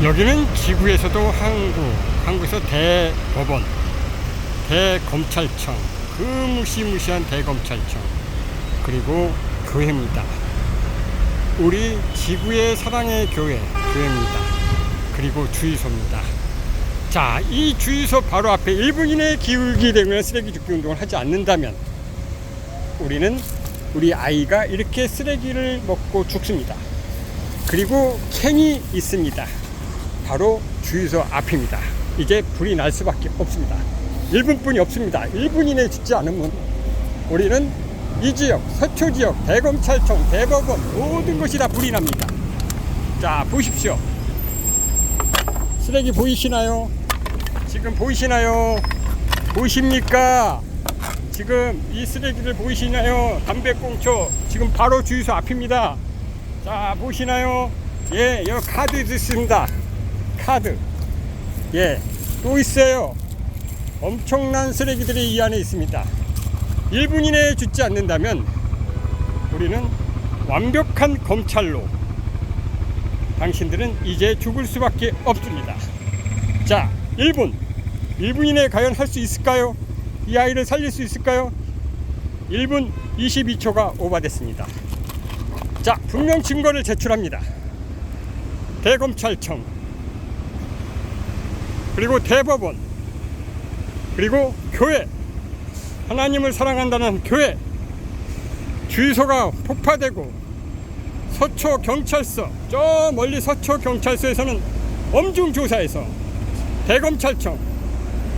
여기는 지구에서도 한국, 한국에서 대법원, 대검찰청, 그 무시무시한 대검찰청, 그리고 교회입니다. 우리 지구의 사랑의 교회, 교회입니다. 그리고 주유소입니다. 자, 이 주유소 바로 앞에 1분 이내에 기울기 되면 쓰레기 줍기 운동을 하지 않는다면 우리는 우리 아이가 이렇게 쓰레기를 먹고 죽습니다. 그리고 캔이 있습니다. 바로 주유소 앞입니다. 이제 불이 날 수밖에 없습니다. 1분뿐이 없습니다. 1분 이내에 죽지 않으면 우리는 이 지역, 서초 지역, 대검찰청, 대법원 모든 것이 다 불이 납니다. 자, 보십시오. 쓰레기 보이시나요? 지금 보이시나요? 보이십니까? 지금 이 쓰레기를 보이시나요? 담배꽁초 지금 바로 주유소 앞입니다. 자 보시나요? 예, 여기 카드 있습니다. 카드. 예, 또 있어요. 엄청난 쓰레기들이 이 안에 있습니다. 1분 이내에 죽지 않는다면 우리는 완벽한 검찰로 당신들은 이제 죽을 수밖에 없습니다. 자, 1분. 1분 이내에 과연 할 수 있을까요? 이 아이를 살릴 수 있을까요? 1분 22초가 오바됐습니다. 자, 분명 증거를 제출합니다. 대검찰청, 그리고 대법원, 그리고 교회, 하나님을 사랑한다는 교회, 주유소가 폭파되고 서초 경찰서, 저 멀리 서초 경찰서에서는 엄중 조사해서 대검찰청,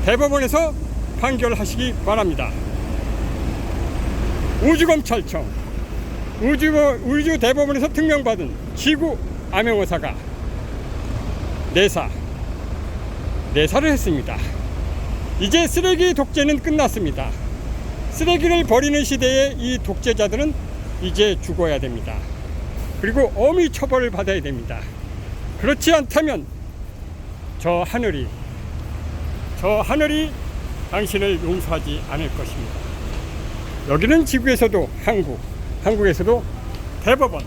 대법원에서 판결하시기 바랍니다. 우주검찰청, 우주, 우주 대법원에서 특명받은 지구 암행어사가 내사, 내사를 했습니다. 이제 쓰레기 독재는 끝났습니다. 쓰레기를 버리는 시대에 이 독재자들은 이제 죽어야 됩니다. 그리고 엄히 처벌을 받아야 됩니다. 그렇지 않다면 저 하늘이, 저 하늘이 당신을 용서하지 않을 것입니다. 여기는 지구에서도 한국, 한국에서도 대법원,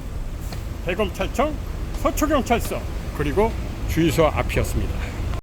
대검찰청, 서초경찰서, 그리고 주유소 앞이었습니다.